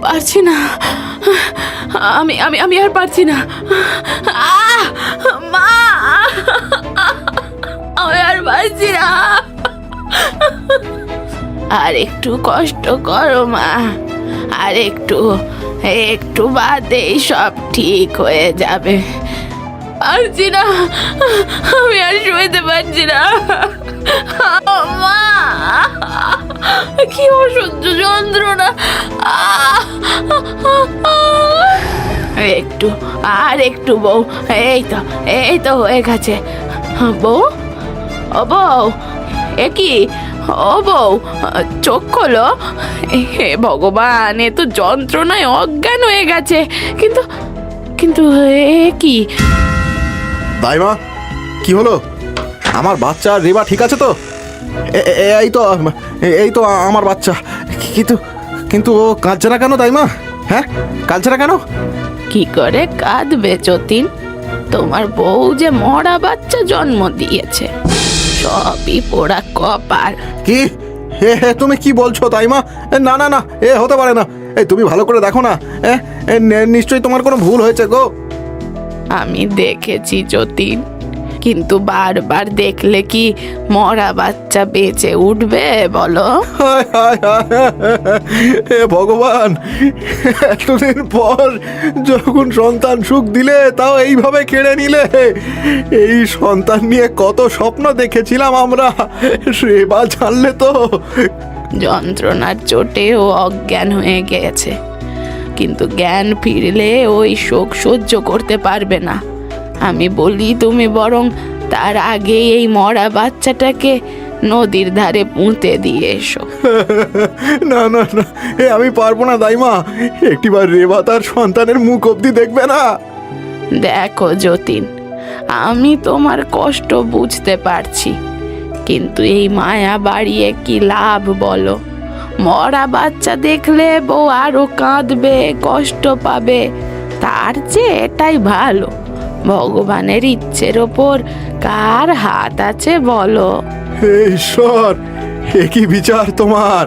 পারছি না। আমি আমি আমি আর পারছি না! মা! আমি আর পারছি না। আর একটু কষ্ট করো, মা। আর একটু একটু বাদেই সব ঠিক হয়ে যাবে। পারছি না। আমি আর শুইতে পারছি না। মা! কি অসহ্য যন্ত্রণা! একটু, আর একটু বউ। এই তো এই তো হয়ে গেছে। বউ? ও বউ, এ কি? ও বউ, চোখ খোলো। হে ভগবান, এ তো যন্ত্রণায় অজ্ঞান হয়ে গেছে। কিন্তু কিন্তু এ কি? দাইমা, কি হলো? আমার বাচ্চা রেবা ঠিক আছে তো? এই তো এই তো আমার বাচ্চা। কিন্তু কিন্তু ও কাঁদছে না কেন তাই মা হ্যাঁ? কাঁদছে না কেন? কি করে কাঁদবে যতীন? তোমার বউ যে মরা বাচ্চা জন্ম দিয়েছে। সবই পোড়া কপাল। কি? হে হে তুমি কি বলছো তাই মা না না না এ হতে পারে না। এই তুমি ভালো করে দেখো না। এ, এ, নে- নিশ্চয়ই তোমার কোনো ভুল হয়েছে গো। আমি দেখেছি যতীন। কিন্তু বারবার দেখলে কি মরা বাচ্চা বেঁচে উঠবে বলো? হায় হায় হায় হে ভগবান এতদিন পর যখন সন্তান সুখ দিলে তাও এইভাবে কেড়ে নিলে। এই সন্তান নিয়ে কত স্বপ্ন দেখেছিলাম আমরা সেবা জানলে তো। যন্ত্রণার চোটে ও অজ্ঞান হয়ে গেছে। কিন্তু জ্ঞান ফিরলে ওই শোক সহ্য করতে পারবে না। আমি বলি তুমি বরং তার আগে এই মরা বাচ্চাটাকে নদীর ধারে পুঁতে দিয়ে এসো। না না না এ আমি পারব না দাইমা। একটিবার রেবা তার সন্তানের মুখ অবধি দেখবে না। দেখো যতীন আমি তোমার কষ্ট বুঝতে পারছি কিন্তু এই মায়া বাড়িয়ে কি লাভ বলো? মরা বাচ্চা দেখলে বউ আরও কাঁদবে কষ্ট পাবে তার চেয়ে এটাই ভালো। ভগবানের ইচ্ছের ওপর কার হাত আছে বলো। হে ঈশ্বর, এ কি বিচার তোমার?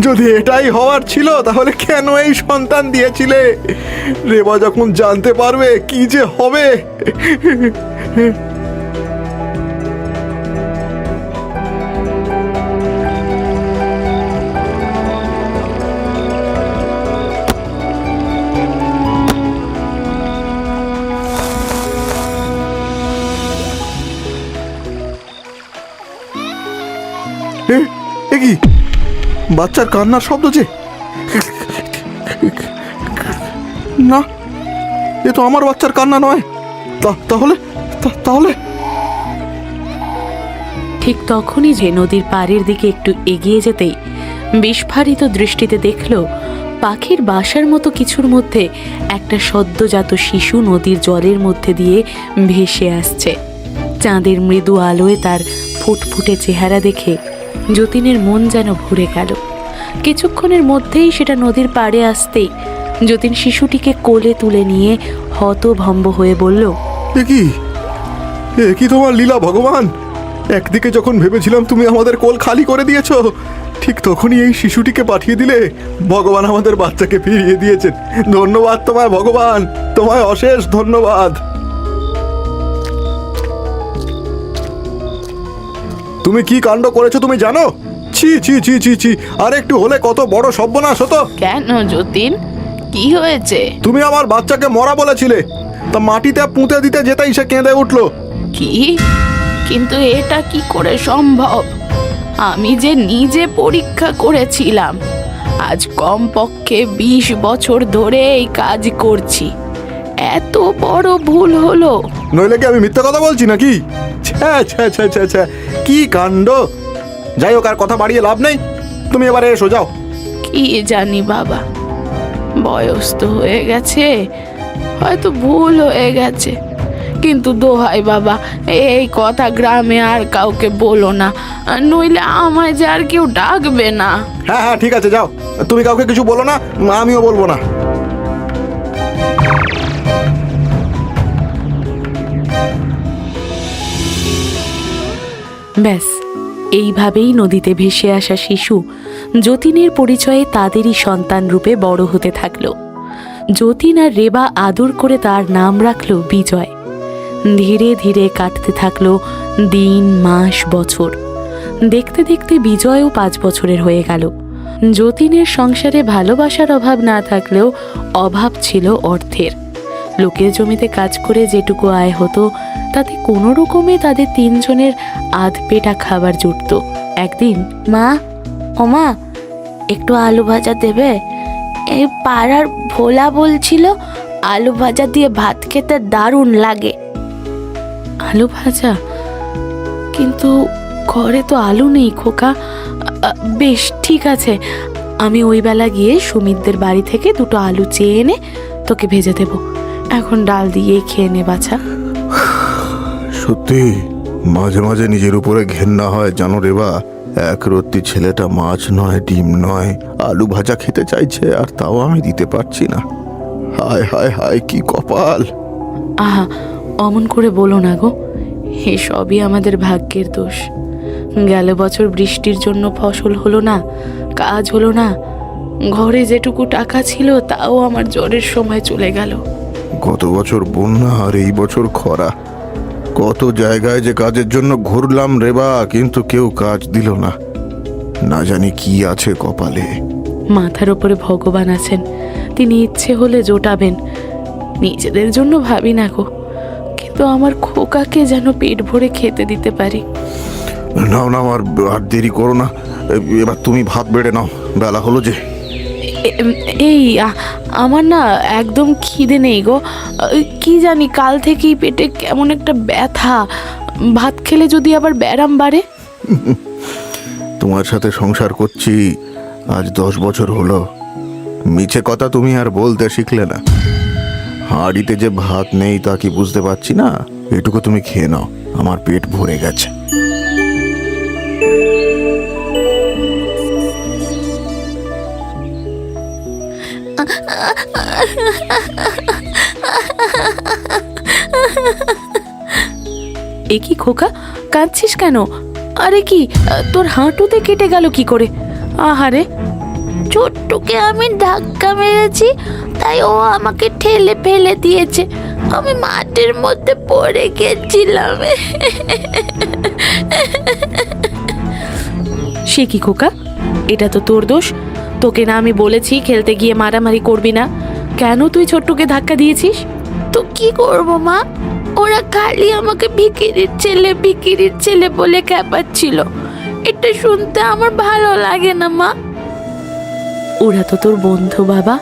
যদি এটাই হওয়ার ছিল, তাহলে কেন এই সন্তান দিয়েছিলে? রেবা যখন জানতে পারবে, কি যে হবে? কি? বাচ্চার কান্নার শব্দ যে? না, এ তো আমার বাচ্চার কান্না নয়। তাহলে তাহলে? ঠিক তখনই যে নদীর পাড়ের দিকে একটু এগিয়ে যেতেই বিস্ফারিত দৃষ্টিতে দেখল পাখির বাসার মতো কিছুর মধ্যে একটা সদ্যজাত শিশু নদীর জলের মধ্যে দিয়ে ভেসে আসছে। চাঁদের মৃদু আলোয় তার ফুটফুটে চেহারা দেখে যতীনের মন যেন ভরে গেল। কিছুক্ষণের মধ্যেই সেটা নদীর পাড়ে আসতেই যতীন শিশুটিকে কোলে তুলে নিয়ে হতভম্ব হয়ে বলল কি? কি তোমার লীলা ভগবান? একদিকে যখন ভেবেছিলাম তুমি আমাদের কোল খালি করে দিয়েছ, ঠিক তখনই এই শিশুটিকে পাঠিয়ে দিলে ভগবান আমাদের বাচ্চাকে ফিরিয়ে দিয়েছেন। ধন্যবাদ তোমায় ভগবান, তোমায় অশেষ ধন্যবাদ। তুমি কি কাণ্ড করেছ তুমি জানো? ছি ছি ছি ছি ছি। আর একটু হলে কত বড় সর্বনাশ হতো। কেন যতীন? কি হয়েছে? তুমি আমার বাচ্চাকে মরা বলেছিলে। তা মাটিতে পুঁতে দিতে যেতেই সে কেঁদে উঠল। কি? কিন্তু এটা কি করে সম্ভব? আমি যে নিজে পরীক্ষা করেছিলাম আজ কমপক্ষে বিশ বছর ধরে এই কাজ করছি। এত বড় ভুল হলো। নইলে কি আমি মিথ্যা কথা বলছি নাকি? ছ্যা ছ্যা ছ্যা ছ্যা ছ্যা কি কাণ্ড? যাই হোক আর কথা বাড়িয়ে লাভ নেই। তুমি এবারে এসো যাও। কি জানি বাবা বয়স তো হয়ে গেছে হয়তো ভুল হয়ে গেছে। কিন্তু দোহাই বাবা এই কথা গ্রামে আর কাউকে বলো না নইলে আমায় যে আর কেউ ডাকবে না। হ্যাঁ হ্যাঁ ঠিক আছে যাও। তুমি কাউকে কিছু বলো না আমিও বলব না। ব্যাস, এইভাবেই নদীতে ভেসে আসা শিশু যতীনের পরিচয়ে তাদেরই সন্তান রূপে বড় হতে থাকল। যতীন আর রেবা আদর করে তার নাম রাখল বিজয়। ধীরে ধীরে কাটতে থাকল দিন, মাস, বছর। দেখতে দেখতে বিজয়ও পাঁচ বছরের হয়ে গেল। যতীনের সংসারে ভালোবাসার অভাব না থাকলেও অভাব ছিল অর্থের। লোকের জমিতে কাজ করে যেটুকু আয় হতো তাতে কোনো রকমে তাদের তিনজনের আধ পেটা খাবার জুটত। একদিন মা ও মা একটু আলু ভাজা দেবে? এই পাড়ার ভোলা বলছিল আলু ভাজা দিয়ে ভাত খেতে দারুণ লাগে। আলু ভাজা? কিন্তু ঘরে তো আলু নেই খোকা। বেশ ঠিক আছে। আমি ওই বেলা গিয়ে সুমিতদের বাড়ি থেকে দুটো আলু চেয়ে এনে তোকে ভেজে দেব। এখন ডাল দিয়ে খেয়ে নে বাছা। সত্যি? মাঝে মাঝে নিজের উপরে ঘেন্না হয় জানো রেবা এক রত্তি ছেলেটা মাছ নয় ডিম নয় আলু ভাজা খেতে চাইছে আর তাও আমি দিতে পারছি না। হায় হায় হায় কি কপাল! আহা অমন করে বলো না গো এ সবই আমাদের ভাগ্যের দোষ। গেল বছর বৃষ্টির জন্য ফসল হলো না কাজ হলো না ঘরে যেটুকু টাকা ছিল তাও আমার জ্বরের সময় চলে গেল। গত বছর বন্যা আর এই বছর খরা কত জায়গায় যে কাজের জন্য ঘুরলাম রেবা কিন্তু কেউ কাজ দিল না। না জানি কি আছে কপালে। মাথার ওপরে ভগবান আছেন। তিনি ইচ্ছে হলে জোটাবেন। নিজেদের জন্য ভাবি না গো। কিন্তু আমার খোকাকে যেন পেট ভরে খেতে দিতে পারি। নাও নাও আর আর দেরি করো না। এবার তুমি ভাত বেড়ে নাও। বেলা হলো যে। এই আমার না একদম খিদে নেই গো। কি জানি, কাল থেকেই পেটে কেমন একটা ব্যথা। ভাত খেলে যদি আবার ব্যারাম বাড়ে? তোমার সাথে সংসার করছি, আজ দশ বছর হলো। মিছে কথা তুমি আর বলতে শিখলে না। হাঁড়িতে যে ভাত নেই তা কি বুঝতে পারছি না? এটুকু তুমি খেয়ে নাও, আমার পেট ভরে গেছে। এ কি খোকা, কাঁদছিস কেন? আরে কি, তোর হাঁটুতে কেটে গেল কি করে? আহারে ছোট্টুকে আমি ধাক্কা মেরেছি, তাই ও আমাকে ঠেলে ফেলে দিয়েছে। আমি মাঠের মধ্যে পড়ে গেছিলাম। সে কি খোকা? এটা তো তোর দোষ। তোকে না আমি বলেছি খেলতে গিয়ে মারামারি করবি না। কেন তুই ছোট্টকে ধাক্কা দিয়েছিস? তো কি করব মা? ওরা খালি আমাকে ভিকিরির ছেলে ভিকিরির ছেলে বলে খেপাচ্ছিল এটা শুনতে আমার ভালো লাগে না মা। ওরা তো তোর বন্ধু বাবা।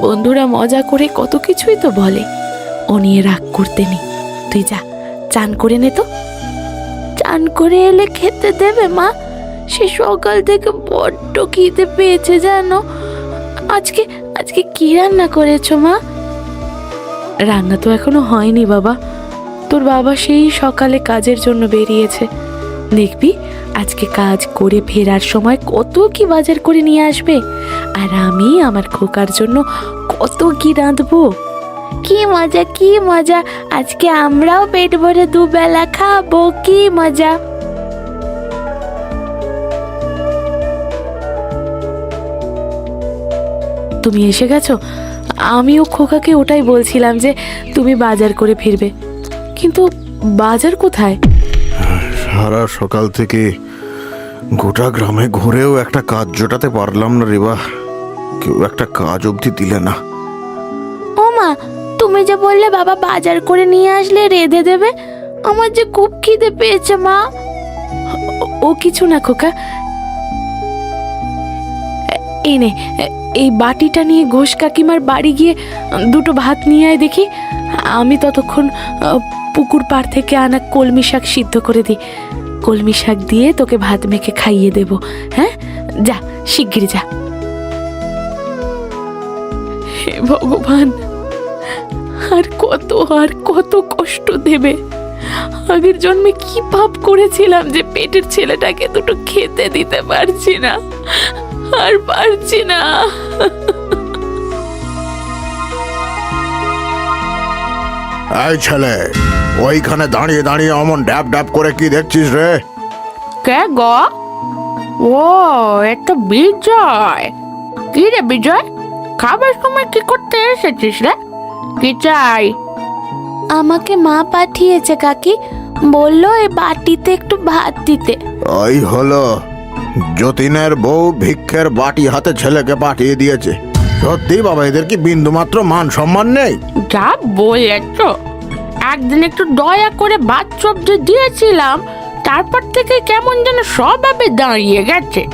বন্ধুরা মজা করে কত কিছুই তো বলে। ও নিয়ে রাগ করতে নেই। তুই যা চান করে নে তো। চান করে এলে খেতে দেবে মা। সে সকাল থেকে বড্ড খিদে পেয়েছে জানো? আজকে আজকে কি রান্না করেছ, মা? রান্না তো এখনও হয়নি, বাবা। তোর বাবা সেই সকালে কাজের জন্য বেরিয়েছে। দেখবি, আজকে কাজ করে ফেরার সময় কত কি বাজার করে নিয়ে আসবে। আর আমি আমার খোকার জন্য কত কি রাঁধবো। কি মজা কি মজা। আজকে আমরাও পেট ভরে দুবেলা খাব, কি মজা। তুমি এসে গেছো? আমিও খোকাকে ওটাই বলছিলাম যে তুমি বাজার করে ফিরবে। কিন্তু বাজার কোথায়? সারা সকাল থেকে গোটা গ্রামে ঘুরেও একটা কাজ জোটাতে পারলাম না রেবা কেউ একটা কাজ অবধি দিলে না। ও মা তুমি যে বললে বাবা বাজার করে নিয়ে আসলে রেঁধে দেবে আমার যে খুব খিদে পেয়েছে মা। ও- কিছু না খোকা। এ- এই বাটিটা নিয়ে ঘোষ কাকিমার বাড়ি গিয়ে দুটো ভাত নিয়ে আয় দেখি। আমি ততক্ষণ পুকুর পাড় থেকে আনা কলমি শাক সিদ্ধ করে দিই। কলমি শাক দিয়ে তোকে ভাত মেখে খাইয়ে দেব হ্যাঁ? যা শিগগির যা। হে ভগবান, আর কত আর কত কষ্ট দেবে। আগের জন্মে কি পাপ করেছিলাম যে পেটের ছেলেটাকে দুটো খেতে দিতে পারছি না। আর পারছি না। এই ছেলে ওইখানে দাঁড়িয়ে দাঁড়িয়ে অমন ড্যাব ড্যাব করে কি দেখছিস রে? কে গ? ও এটা বিজয়। কি রে বিজয়? খাবার সময় কি করতে এসেছিস রে? কি চাই? আমাকে মা পাঠিয়েছে কাকি। বলল এই বাটিতে একটু ভাত দিতে। ওই হলো যতীনের বউ ভিক্ষের বাটি হাতে ছেলেকে পাঠিয়ে দিয়েছে। সত্যি বাবা এদের কি বিন্দু মাত্র মান সম্মান নেই? যা বলেছ। একদিন একটু দয়া করে ভাত সবজি দিয়েছিলাম তারপর থেকে কেমন যেন স্বভাবে দাঁড়িয়ে গেছে।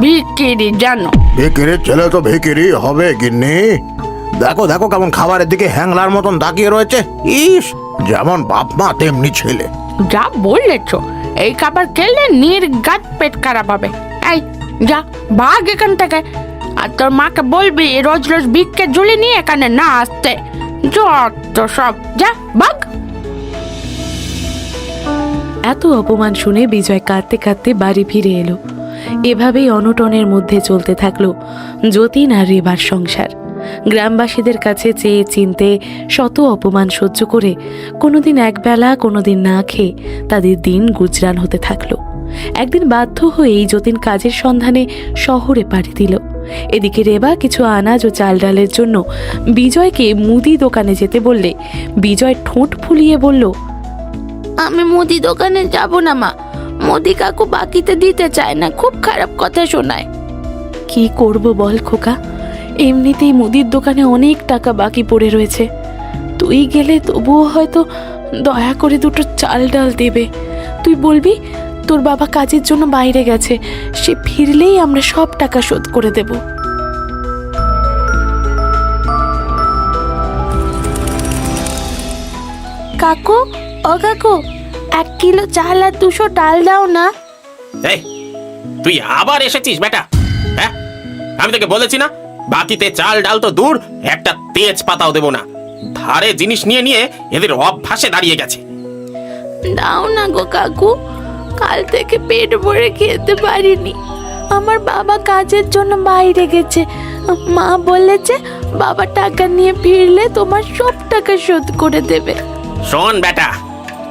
বিক্রি জানো। ভিকিরির ছেলে তো ভিকিরি হবে গিন্নি। দেখো দেখো কেমন খাবারের দিকে হ্যাংলার মতন তাকিয়ে রয়েছে। ইস যেমন বাপ মা তেমনি ছেলে। যা বলেছ। এই খাবার খেলে নির্গাত পেট খারাপ হবে। এই, যা, ভাগ এখান থেকে। আর তোর মাকে বলবি, রোজ রোজ ভিক্ষে ঝুলি নিয়ে এখানে না আসতে। যত সব, যা, ভাগ। এত অপমান শুনে বিজয় কাঁদতে কাঁদতে বাড়ি ফিরে এলো। এভাবেই অনটনের মধ্যে চলতে থাকল যতীন আর রেবার সংসার। গ্রামবাসীদের কাছে চেয়ে চিনতে শত অপমান সহ্য করে কোনোদিন একবেলা কোনোদিন না খেয়ে তাদের দিন গুজরান হতে থাকল। একদিন বাধ্য হয়েই যতীন কাজের সন্ধানে শহরে পাড়ি দিল। এদিকে রেবা কিছু আনাজ ও চাল ডালের জন্য বিজয়কে মুদি দোকানে যেতে বললে বিজয় ঠোঁট ফুলিয়ে বলল আমি মুদি দোকানে যাব না মা। মোদি কাকু বাকিতে দিতে চায় না খুব খারাপ কথা শোনায়। কি করব বল খোকা? এমনিতেই মুদির দোকানে অনেক টাকা বাকি পড়ে রয়েছে। তুই গেলে তবুও হয়তো দয়া করে দুটো চাল ডাল দেবে। তুই বলবি তোর বাবা কাজের জন্য বাইরে গেছে সে ফিরলেই আমরা সব টাকা শোধ করে দেব। কাকু ও কাকু এক কিলো চাল আর দুশো ডাল দাও না। এই তুই আবার এসেছিস বেটা? হ্যাঁ? আমি তোকে বলেছি না? বাকিতে চাল ডাল তো দূর একটা তেজ পাতাও দেবো না। ধারে জিনিস নিয়ে নিয়ে এদের অভ্যাসে দাঁড়িয়ে গেছে। দাও না গো কাকু কাল থেকে পেট ভরে খেতে পারিনি। আমার বাবা কাজের জন্য বাইরে গেছে। মা বলেছে বাবা টাকা নিয়ে ফিরলে তোমার সব টাকা শোধ করে দেবে। শোন বেটা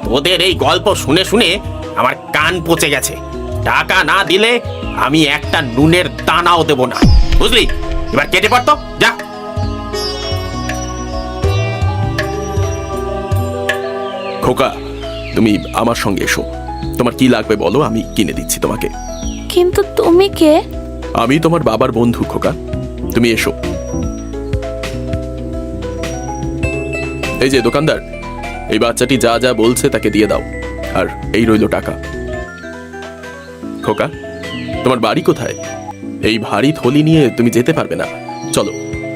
তোদের এই গল্প শুনে শুনে আমার কান পচে গেছে। টাকা না দিলে আমি একটা নুনের দানাও দেব না। বুঝলি? এবার কেটে পড়তো যা। খোকা তুমি আমার সঙ্গে এসো। তোমার কি লাগবে বলো আমি কিনে দিচ্ছি তোমাকে। কিন্তু তুমি কে? আমি তোমার বাবার বন্ধু খোকা। তুমি এসো। এই যে দোকানদার এই বাচ্চাটি যা যা বলছে তাকে দিয়ে দাও আর এই রইল টাকা। খোকা তোমার বাড়ি কোথায়? এই ভারী থলি নিয়ে তুমি যেতে পারবে না। চলো,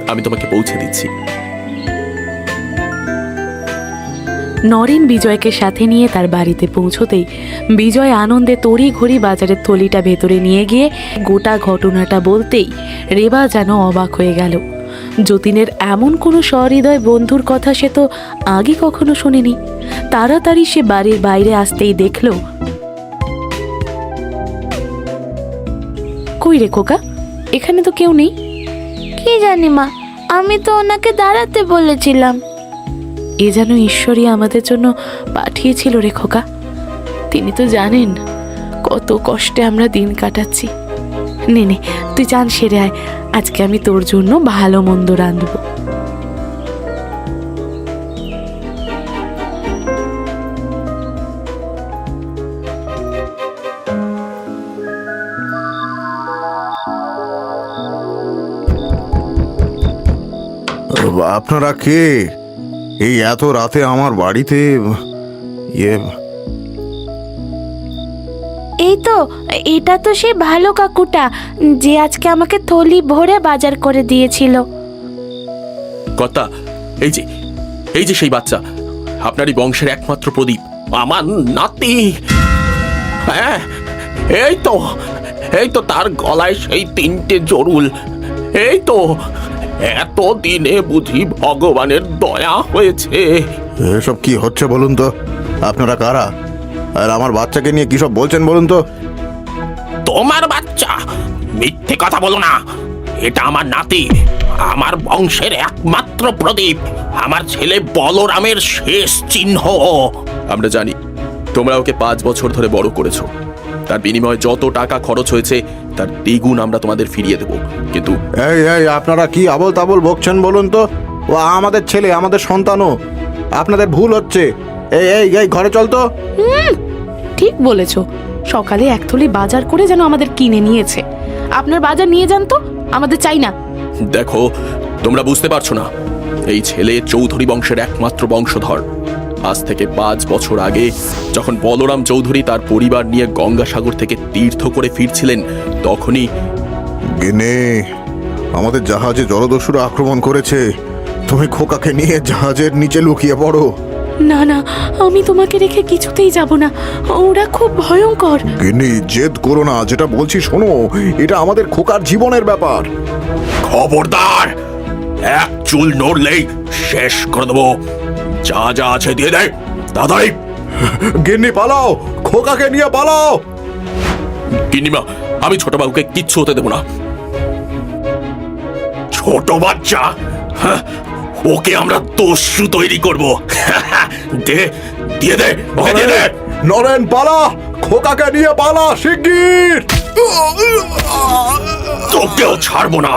আমি তোমাকে পৌঁছে দিচ্ছি। নরেন বিজয়কে সাথে নিয়ে তার বাড়িতে পৌঁছতেই বিজয় আনন্দে তড়ি ঘড়ি বাজারের থলিটা ভেতরে নিয়ে গিয়ে গোটা ঘটনাটা বলতেই রেবা যেন অবাক হয়ে গেল। যতীনের এমন কোনো সহৃদয় বন্ধুর কথা সে তো আগে কখনো শোনেনি। তাড়াতাড়ি সে বাড়ির বাইরে আসতেই দেখল কই রে খোকা এখানে তো কেউ নেই। কি জানি মা আমি তো ওনাকে দাঁড়াতে বলেছিলাম। এ যেন ঈশ্বরই আমাদের জন্য পাঠিয়েছিল রে খোকা তিনি তো জানেন কত কষ্টে আমরা দিন কাটাচ্ছি। নে নে তুই চান সেরে আয়। আজকে আমি তোর জন্য ভালো মন্দ রাঁধবো। আপনারা কে? এই এত রাতে আমার বাড়িতে ইয়ে। এই তো এটা তো সেই ভালো কাকুটা যে আজকে আমাকে থলি ভরে বাজার করে দিয়েছিল। কর্তা এই যে এই যে সেই বাচ্চা আপনারই বংশের একমাত্র প্রদীপ আমার নাতি। হ্যাঁ এই তো এই তো তার গলায় সেই তিনটে জরুল এই তো। এত দিনে বুঝি ভগবানের দয়া হয়েছে। এসব কি হচ্ছে বলুন তো? আপনারা কারা? আর আমার বাচ্চাকে নিয়ে কি সব বলছেন বলুন তো? তোমার বাচ্চা? মিথ্যে কথা বলো না। এটা আমার নাতি আমার বংশের একমাত্র প্রদীপ আমার ছেলে বলরামের শেষ চিহ্ন। আমরা জানি তোমরা ওকে পাঁচ বছর ধরে বড় করেছ। তার বিনিময়ে যত টাকা খরচ হয়েছে তার দ্বিগুণ আমরা তোমাদের ফিরিয়ে দেব। কিন্তু এই এই আপনারা কি আবল তাবল বকছেন বলুন তো? ও আমাদের ছেলে আমাদের সন্তানও। আপনাদের ভুল হচ্ছে। এই এই এই ঘরে চল তো। ঠিক বলেছ। সকালে এক থলি বাজার করে যেন আমাদের কিনে নিয়েছে। আপনার বাজার নিয়ে যান তো আমাদের চাই না। দেখো তোমরা বুঝতে পারছ না। এই ছেলে চৌধুরী বংশের একমাত্র বংশধর। আজ থেকে পাঁচ বছর আগে যখন বলরাম চৌধুরী তার পরিবার নিয়ে গঙ্গাসাগর থেকে তীর্থ করে ফিরছিলেন তখনই গেনে আমাদের জাহাজে জলদস্যুরা আক্রমণ করেছে। তুমি খোকাকে নিয়ে জাহাজের নিচে লুকিয়ে পড়ো। না না আমি তোমাকে রেখে কিছুতেই যাব না। ওরা খুব ভয়ঙ্কর। গিন্নি জেদ করো না যেটা বলছি শোনো এটা আমাদের খোকার জীবনের ব্যাপার। খবরদার! এক চুল নড়লেই শেষ করে দেবো। যা যা আছে দিয়ে দেয়। দাদাই গিন্নি পালাও খোকাকে নিয়ে পালাও। গিন্নিমা আমি ছোটবাবুকে কিচ্ছু হতে দেবো না। ছোট বাচ্চা হ্যাঁ, ওকে আমরা দস্যু তৈরি করব। দে দিয়ে দে ওকে দিয়ে দে। নরেন পালা খোকাকে নিয়ে পালা শিগগির। তোকেও ছাড়বো না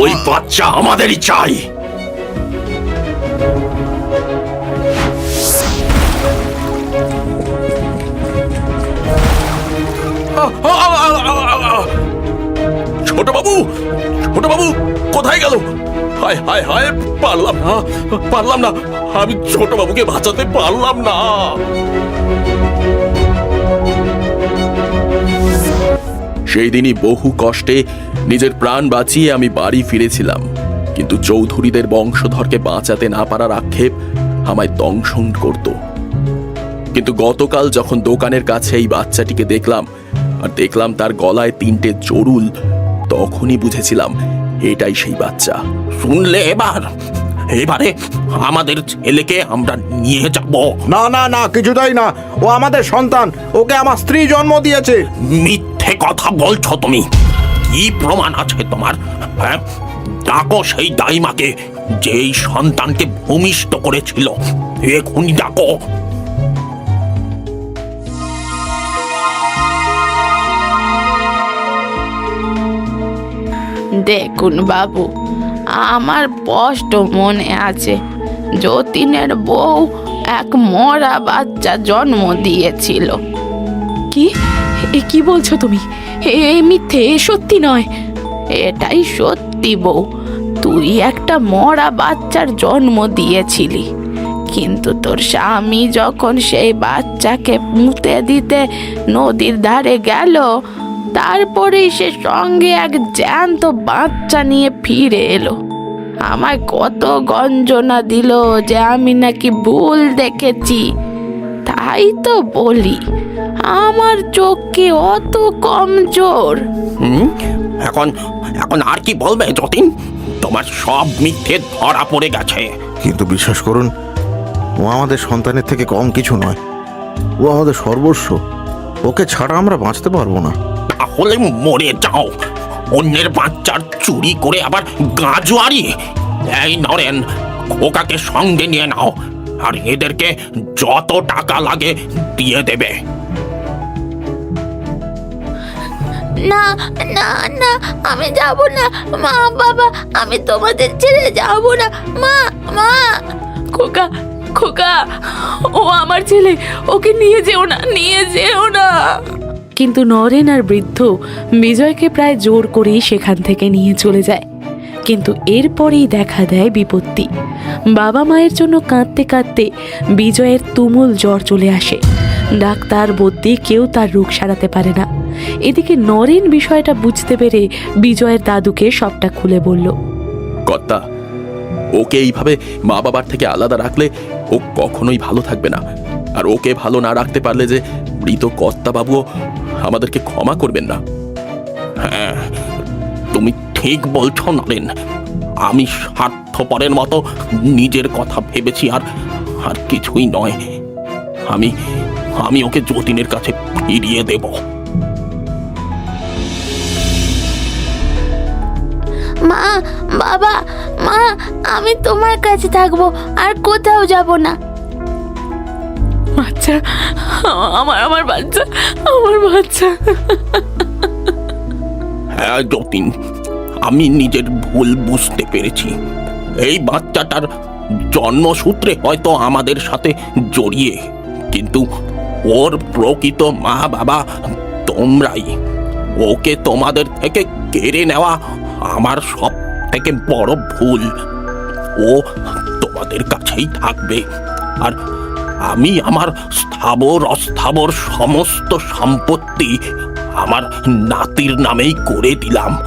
ওই বাচ্চা আমাদেরই চাই। কোথায় গেল? হায় হায় হায়, পারলাম না পারলাম না। আমি ছোট বাবুকে বাঁচাতে পারলাম না। সেই দিনই বহু কষ্টে নিজের প্রাণ বাঁচিয়ে আমি বাড়ি ফিরেছিলাম। কিন্তু চৌধুরীদের বংশধরকে বাঁচাতে না পারার আক্ষেপ আমায় দংশন করত। কিন্তু গতকাল যখন দোকানের কাছে এই বাচ্চাটিকে দেখলাম আর দেখলাম তার গলায় তিনটে জরুল তখনই বুঝেছিলাম এটাই সেই বাচ্চা। শুনলে এবার? এবারে আমাদের ছেলেকে আমরা নিয়ে যাব। না না না কিছুটাই না। ও আমাদের সন্তান। ওকে আমার স্ত্রী জন্ম দিয়েছে। মিথ্যে কথা বলছো তুমি। কি প্রমাণ আছে তোমার হ্যাঁ? ডাকো সেই দাইমাকে যেই সন্তানকে ভূমিষ্ঠ করেছিল। এখনই ডাকো। দেখুন বাবু আমার স্পষ্ট মনে আছে যতীনের বউ এক মরা বাচ্চা জন্ম দিয়েছিল। কি? এ কি বলছো তুমি? এ মিথ্যে এ সত্যি নয়। এটাই সত্যি বউ তুই একটা মরা বাচ্চার জন্ম দিয়েছিলি। কিন্তু তোর স্বামী যখন সেই বাচ্চাকে পুঁতে দিতে নদীর ধারে গেল তারপরেই সে সঙ্গে এক জ্যান্ত বাচ্চা নিয়ে ফিরে এলো। আমায় কত গঞ্জনা দিল যে আমি নাকি ভুল দেখেছি। তাই তো বলি আমার চোখ কি অত কমজোর। হুম? এখন এখন আর কি বলবে যতীন? তোমার সব মিথ্যে ধরা পড়ে গেছে। কিন্তু বিশ্বাস করুন ও আমাদের সন্তানের থেকে কম কিছু নয়। ও আমাদের সর্বস্ব। ওকে ছাড়া আমরা বাঁচতে পারব না। তাহলে মরে যাও। অন্যের বাচ্চার চুরি করে আবার গাজোয়ারি এই নরেন, খোকাকে সঙ্গে নিয়ে নাও, আর এদেরকে যত টাকা লাগে দিয়ে দেবে। না না না, আমি যাব না। মা, বাবা, আমি তোমাদের ছেড়ে যাব না। মা মা। খোকা খোকা, ও আমার ছেলে, ওকে নিয়ে যেও না, নিয়ে যেও না। কিন্তু নরেন আর বৃদ্ধ বিজয়কে প্রায় জোর করেই সেখান থেকে নিয়ে চলে যায়। কিন্তু এরপরেই দেখা দেয় বিপত্তি। বাবা মায়ের জন্য কাঁদতে কাঁদতে বিজয়ের তুমুল জ্বর চলে আসে। ডাক্তার বদ্যি কেউ তার রোগ সারাতে পারে না। এদিকে নরেন বিষয়টা বুঝতে পেরে বিজয়ের দাদুকে সবটা খুলে বলল, কর্তা, ওকে এইভাবে মা বাবার থেকে আলাদা রাখলে ও কখনোই ভালো থাকবে না। আর ওকে ভালো না রাখতে পারলে যে মৃত কর্তা বাবুও আমাদেরকে ক্ষমা করবেন না। হ্যাঁ তুমি ঠিক বলছো নরেন। আমি স্বার্থপরের মতো নিজের কথা ভেবেছি আর আর কিছুই নয়। আমি আমি ওকে যতীনের কাছে ফিরিয়ে দেব। মা, বাবা, মা, আমি তোমার কাছে থাকব, আর কোথাও যাব না। বাচ্চা, আমার আমার বাচ্চা আমার বাচ্চা। হ্যাঁ যতীন, আমি নিজের ভুল বুঝতে পেরেছি। এই বাচ্চাটার জন্মসূত্রে হয়তো আমাদের সাথে জড়িয়ে, কিন্তু ওর প্রকৃত মা বাবা তোমরাই। ওকে তোমাদের থেকে কেড়ে নেওয়া আমার সব থেকে বড় ভুল। ও তোমাদের কাছেই থাকবে। আর আমি আমার স্থাবর অস্থাবর সমস্ত সম্পত্তি আমার নাতির নামেই করে দিলাম।